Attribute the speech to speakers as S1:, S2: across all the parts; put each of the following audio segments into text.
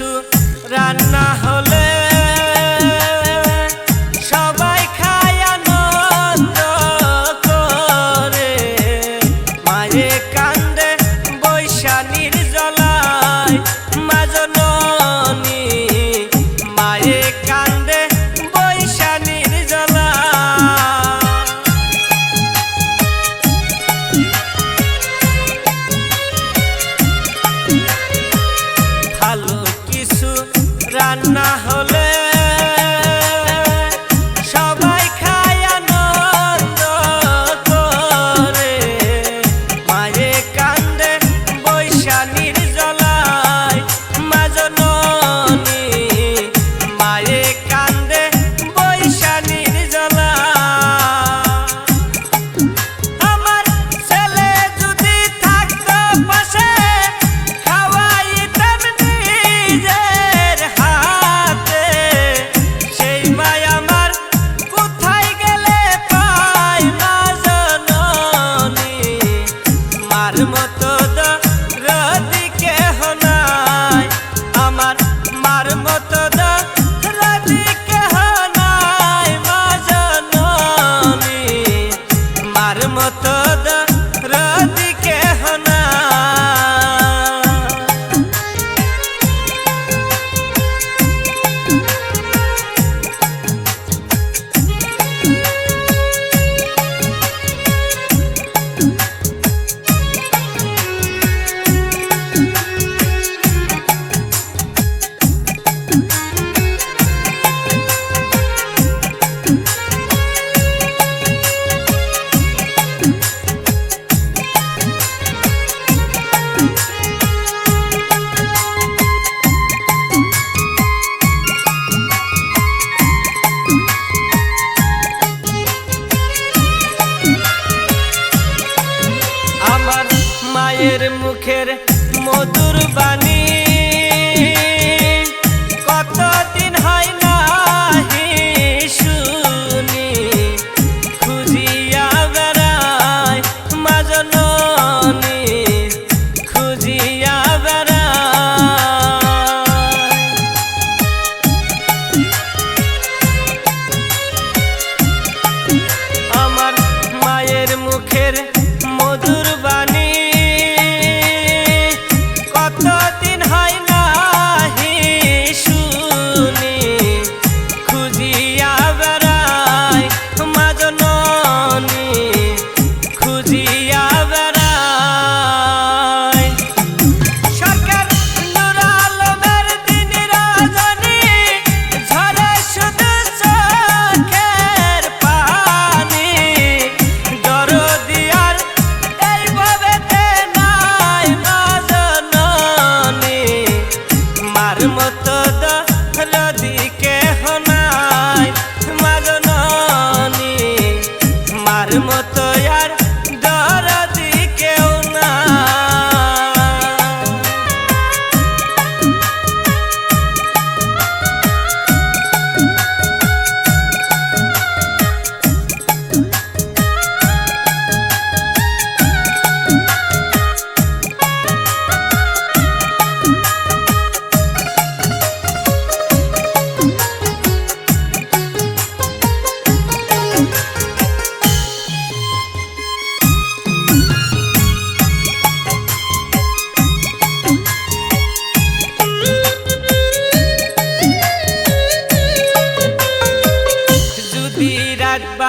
S1: Yesu Hey. মার মতো মায়ের মুখের বাণী motor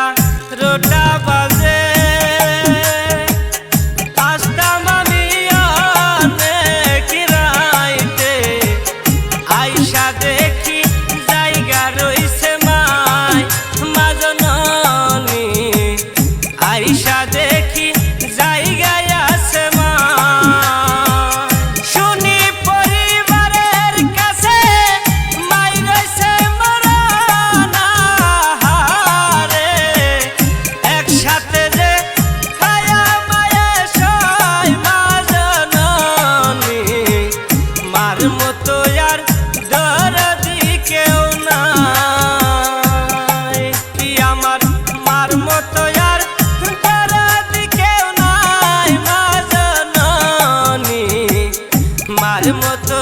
S1: বারোটা বাজে। আসতাম আমি অনেক রাইতে? আইসা দেখি মতো